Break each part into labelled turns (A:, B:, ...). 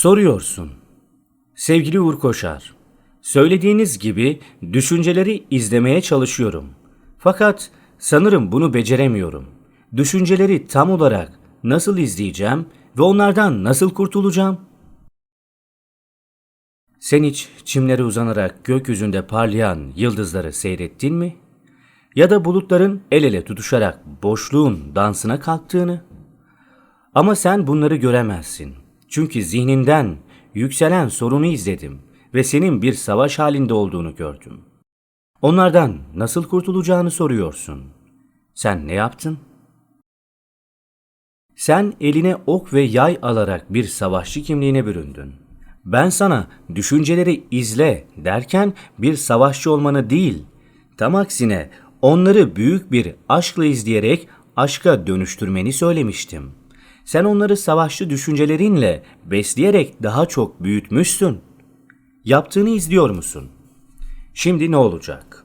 A: Soruyorsun. Sevgili Uğur Koşar, söylediğiniz gibi düşünceleri izlemeye çalışıyorum. Fakat sanırım bunu beceremiyorum. Düşünceleri tam olarak nasıl izleyeceğim ve onlardan nasıl kurtulacağım? Sen hiç çimlere uzanarak gökyüzünde parlayan yıldızları seyrettin mi? Ya da bulutların el ele tutuşarak boşluğun dansına kalktığını? Ama sen bunları göremezsin. Çünkü zihninden yükselen sorunu izledim ve senin bir savaş halinde olduğunu gördüm. Onlardan nasıl kurtulacağını soruyorsun. Sen ne yaptın? Sen eline ok ve yay alarak bir savaşçı kimliğine büründün. Ben sana düşünceleri izle derken bir savaşçı olmanı değil, tam aksine onları büyük bir aşkla izleyerek aşka dönüştürmeni söylemiştim. Sen onları savaşçı düşüncelerinle besleyerek daha çok büyütmüşsün. Yaptığını izliyor musun? Şimdi ne olacak?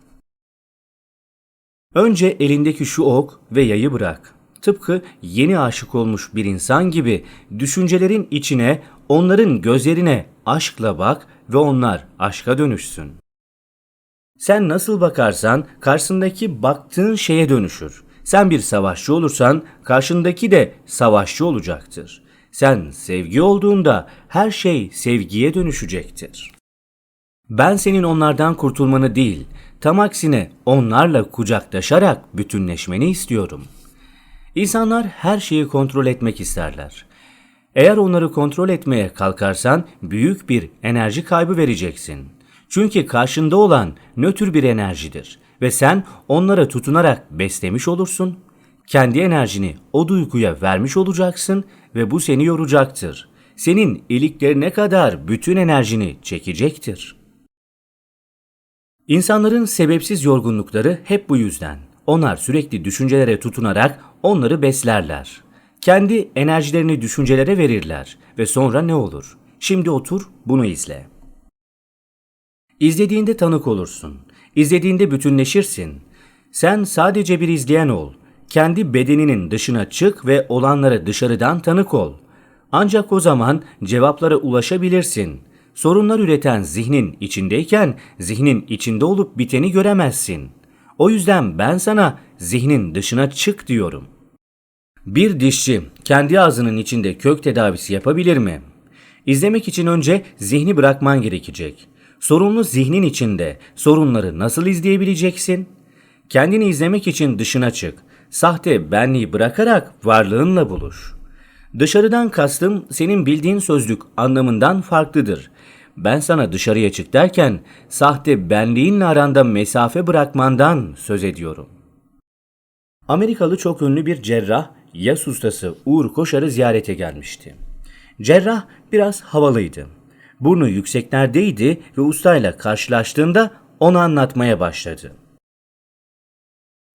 A: Önce elindeki şu ok ve yayı bırak. Tıpkı yeni aşık olmuş bir insan gibi düşüncelerin içine, onların gözlerine aşkla bak ve onlar aşka dönüşsün. Sen nasıl bakarsan karşısındaki baktığın şeye dönüşür. Sen bir savaşçı olursan karşındaki de savaşçı olacaktır. Sen sevgi olduğunda her şey sevgiye dönüşecektir. Ben senin onlardan kurtulmanı değil, tam aksine onlarla kucaklaşarak bütünleşmeni istiyorum. İnsanlar her şeyi kontrol etmek isterler. Eğer onları kontrol etmeye kalkarsan büyük bir enerji kaybı vereceksin. Çünkü karşında olan nötr bir enerjidir ve sen onlara tutunarak beslemiş olursun. Kendi enerjini o duyguya vermiş olacaksın ve bu seni yoracaktır. Senin iliklerine kadar bütün enerjini çekecektir. İnsanların sebepsiz yorgunlukları hep bu yüzden. Onlar sürekli düşüncelere tutunarak onları beslerler. Kendi enerjilerini düşüncelere verirler ve sonra ne olur? Şimdi otur, bunu izle. İzlediğinde tanık olursun. İzlediğinde bütünleşirsin. Sen sadece bir izleyen ol. Kendi bedeninin dışına çık ve olanlara dışarıdan tanık ol. Ancak o zaman cevaplara ulaşabilirsin. Sorunlar üreten zihnin içindeyken zihnin içinde olup biteni göremezsin. O yüzden ben sana zihnin dışına çık diyorum. Bir dişçi kendi ağzının içinde kök tedavisi yapabilir mi? İzlemek için önce zihni bırakman gerekecek. Sorunlu zihnin içinde sorunları nasıl izleyebileceksin? Kendini izlemek için dışına çık. Sahte benliği bırakarak varlığınla buluş. Dışarıdan kastım senin bildiğin sözlük anlamından farklıdır. Ben sana dışarıya çık derken sahte benliğinle aranda mesafe bırakmandan söz ediyorum. Amerikalı çok ünlü bir cerrah, yas ustası Uğur Koşar'ı ziyarete gelmişti. Cerrah biraz havalıydı. Burnu yükseklerdeydi ve ustayla karşılaştığında onu anlatmaya başladı.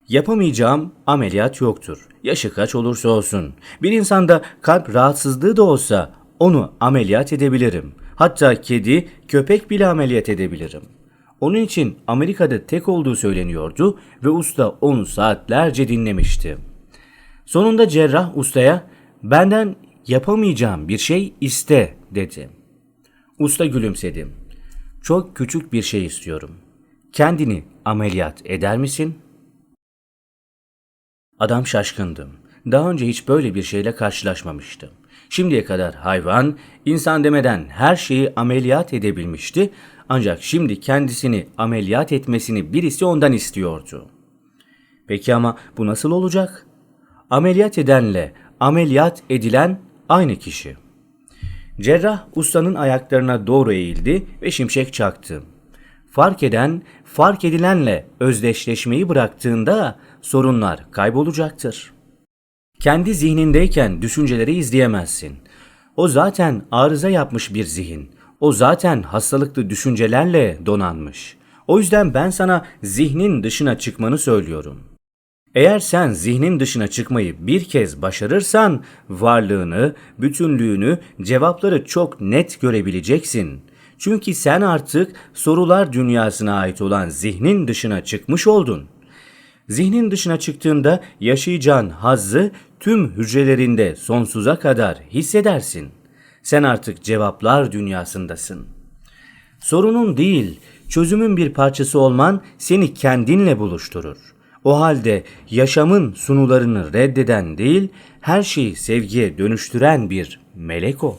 A: Yapamayacağım ameliyat yoktur. Yaşı kaç olursa olsun. Bir insanda kalp rahatsızlığı da olsa onu ameliyat edebilirim. Hatta kedi, köpek bile ameliyat edebilirim. Onun için Amerika'da tek olduğu söyleniyordu ve usta onu saatlerce dinlemişti. Sonunda cerrah ustaya benden yapamayacağım bir şey iste dedi. Usta gülümsedi. Çok küçük bir şey istiyorum. Kendini ameliyat eder misin? Adam şaşkındı. Daha önce hiç böyle bir şeyle karşılaşmamıştı. Şimdiye kadar hayvan, insan demeden her şeyi ameliyat edebilmişti ancak şimdi kendisini ameliyat etmesini birisi ondan istiyordu. Peki ama bu nasıl olacak? Ameliyat edenle ameliyat edilen aynı kişi. Cerrah ustanın ayaklarına doğru eğildi ve şimşek çaktı. Fark eden, fark edilenle özdeşleşmeyi bıraktığında sorunlar kaybolacaktır. Kendi zihnindeyken düşünceleri izleyemezsin. O zaten arıza yapmış bir zihin. O zaten hastalıklı düşüncelerle donanmış. O yüzden ben sana zihnin dışına çıkmanı söylüyorum. Eğer sen zihnin dışına çıkmayı bir kez başarırsan varlığını, bütünlüğünü, cevapları çok net görebileceksin. Çünkü sen artık sorular dünyasına ait olan zihnin dışına çıkmış oldun. Zihnin dışına çıktığında yaşayacağın hazzı tüm hücrelerinde sonsuza kadar hissedersin. Sen artık cevaplar dünyasındasın. Sorunun değil, çözümün bir parçası olman seni kendinle buluşturur. O halde yaşamın sunularını reddeden değil, her şeyi sevgiye dönüştüren bir melek ol.